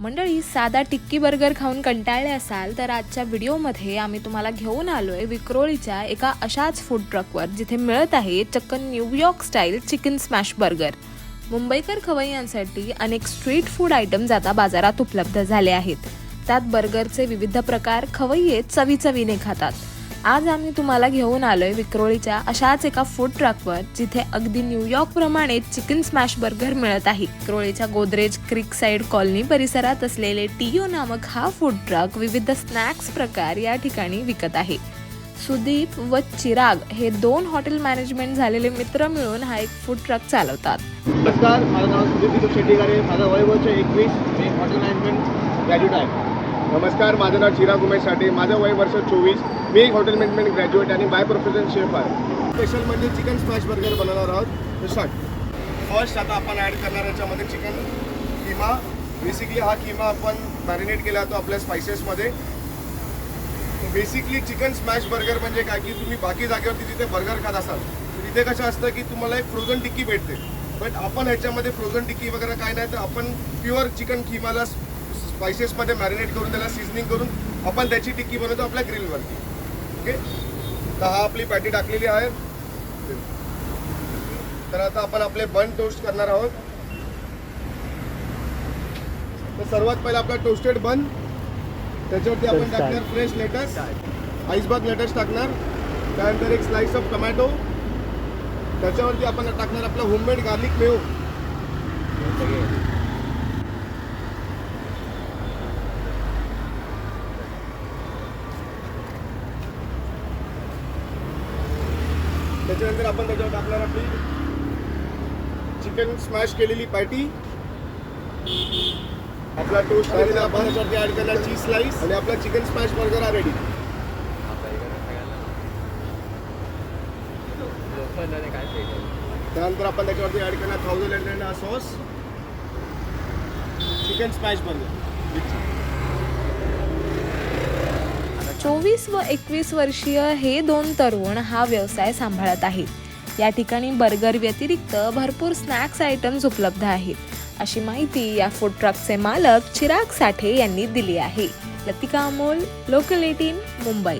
मंडळी साधा टिक्की बर्गर खाऊन कंटाळले असाल तर आजच्या व्हिडिओमध्ये आम्ही तुम्हाला घेऊन आलो आहे विक्रोळीच्या एका अशाच फूड ट्रकवर जिथे मिळत आहे चक्क New York style chicken smash burger. मुंबईकर खवय्यांसाठी अनेक स्ट्रीट फूड आयटम्स आता बाजारात उपलब्ध झाले आहेत. त्यात बर्गरचे विविध प्रकार खवय्ये चवीचवीने खातात. आज आम्ही तुम्हाला घेऊन आलोय विक्रोळीच्या अशाच एका फूड ट्रकवर जिथे अगदी न्यूयॉर्क प्रमाणे चिकन स्मॅश बर्गर मिळत आहे. विक्रोळीच्या गोदरेज क्रिक साइड कॉलनी परिसरात असलेले टीओ नामक हा फूड ट्रक विविध स्नॅक्स प्रकार या ठिकाणी विकत आहे. सुदीप व चिराग हे दोन हॉटेल मॅनेजमेंट झालेले मित्र मिळून हा एक फूड ट्रक चालवतात. नमस्कार माझं नाव सुदीप दिलीप माझं वय वर्ष एकवीस मी हॉटेल मॅनेजमेंट ग्रॅज्युएट आहे. नमस्कार माझं नाव चिराग उमेश साठे. माझं वय वर्ष चोवीस. मी एक हॉटेल मॅनेजमेंट ग्रॅज्युएट आणि बाय प्रोफेशन शेफ आहे. स्पेशल म्हणजे चिकन स्मॅश बर्गर बनवणार आहोत. तर स्टार्ट फर्स्ट आता आपण ॲड करणार याच्यामध्ये चिकन किमा. बेसिकली हा किमा आपण मॅरिनेट केला जातो आपल्या स्पायसेसमध्ये बेसिकली चिकन स्मॅश बर्गर म्हणजे काय? की तुम्ही बाकी जागेवरती जिथे बर्गर खात असाल तर तिथे कसं असतं की तुम्हाला एक फ्रोझन टिक्की भेटते. बट आपण ह्याच्यामध्ये फ्रोझन टिक्की वगैरे काय नाही तर आपण प्युअर चिकन किमाला स्पायसेसमध्ये मॅरिनेट करून त्याला सिझनिंग करून आपण त्याची टिक्की बनवतो आपल्या ग्रिलवरती ओके तर हा आपली पॅटी टाकलेली आहे. तर आता आपण आपले बन टोस्ट करणार आहोत. तर सर्वात पहिला आपला टोस्टेड बन त्याच्यावरती आपण टाकणार फ्रेश लेटस आईसबाग लेटस टाकणार. त्यानंतर एक स्लाइस ऑफ टमॅटो त्याच्यावरती आपण टाकणार आपलं होममेड गार्लिक मेव त्याच्यानंतर आपण त्याच्यावर टाकणार आपली चिकन स्मॅश केलेली पॅटी आपला टोस्ट केलेला आपण त्याच्यावरती ऍड करणार चीज स्लाइस आणि आपला चिकन स्मॅश बर्गर हा रेडी त्यानंतर आपण त्याच्यावरती ऍड करणार थाउजंड हंड्रेड हा सॉस चिकन स्मॅश बर्गर चोवीस व एकवीस वर्षीय हे दोन तरुण हा व्यवसाय सांभाळत आहेत. या ठिकाणी बर्गर व्यतिरिक्त भरपूर स्नॅक्स आयटम्स उपलब्ध आहेत. अशी माहिती या फूड ट्रकचे मालक चिराग साठे यांनी दिली आहे. Latika Amol local eighteen Mumbai.